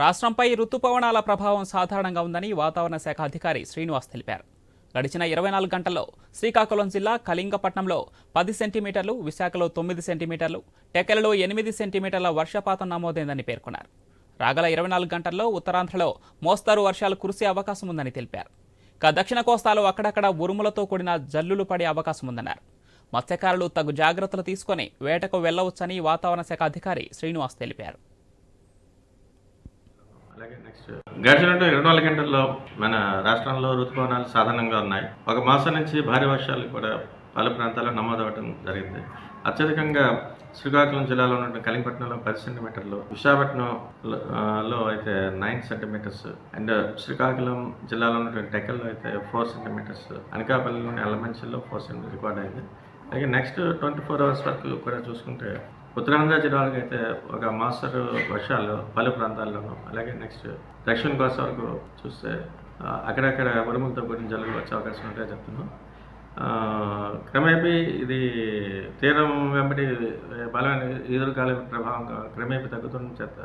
రాష్ట్రంపై రుతుపవనాల ప్రభావం సాధారణంగా ఉందని వాతావరణ శాఖ అధికారి శ్రీనివాస్ తెలిపారు. గడిచిన ఇరవై నాలుగు గంటల్లో శ్రీకాకుళం జిల్లా కళింగపట్నంలో పది సెంటీమీటర్లు విశాఖలో తొమ్మిది సెంటీమీటర్లు టెకెలలో ఎనిమిది సెంటీమీటర్ల వర్షపాతం నమోదైందని పేర్కొన్నారు. రాగల ఇరవై నాలుగు గంటల్లో ఉత్తరాంధ్రలో మోస్తారు వర్షాలు కురిసే అవకాశం ఉందని తెలిపారు. ఇక దక్షిణ కోస్తాలో అక్కడక్కడ ఉరుములతో కూడిన జల్లులు పడే అవకాశం ఉందన్నారు. మత్స్యకారులు తగు జాగ్రత్తలు తీసుకొని వేటకు వెళ్ళవచ్చని వాతావరణ శాఖ అధికారి శ్రీనివాస్ తెలిపారు. అలాగే నెక్స్ట్ గడిచిన ఇరవై నాలుగు గంటల్లో మన రాష్ట్రంలో ఋతుపవనాలు సాధారణంగా ఉన్నాయి. ఒక మాసం నుంచి భారీ వర్షాలు కూడా పలు ప్రాంతాల్లో నమోదవటం జరిగింది. అత్యధికంగా శ్రీకాకుళం జిల్లాలో ఉన్న కలింగపట్నంలో పది సెంటీమీటర్లు విశాఖపట్నం లో అయితే నైన్ సెంటీమీటర్స్ అండ్ శ్రీకాకుళం జిల్లాలో ఉన్నటువంటి టెక్కల్లో అయితే ఫోర్ సెంటీమీటర్స్ అనకాపల్లిలోని అల్లమంచిలో ఫోర్ సెంటీమీటర్ రికార్డ్ అయింది. అలాగే నెక్స్ట్ ట్వంటీ ఫోర్ అవర్స్ వరకు కూడా చూసుకుంటే ఉత్తరాంధ్ర జిల్లాలకు అయితే ఒక మాస్టర్ వర్షాలు పలు ప్రాంతాల్లోనూ అలాగే నెక్స్ట్ దక్షిణ కోస్తా వరకు చూస్తే అక్కడక్కడ ఉరుములతో కూడిన జల్లులు వచ్చే అవకాశం ఉంటాయని చెప్తున్నాం. క్రమేపీ ఇది తీరం వెంబడి బలమైన ఈదురుకాల ప్రభావం క్రమేపీ తగ్గుతున్న చేత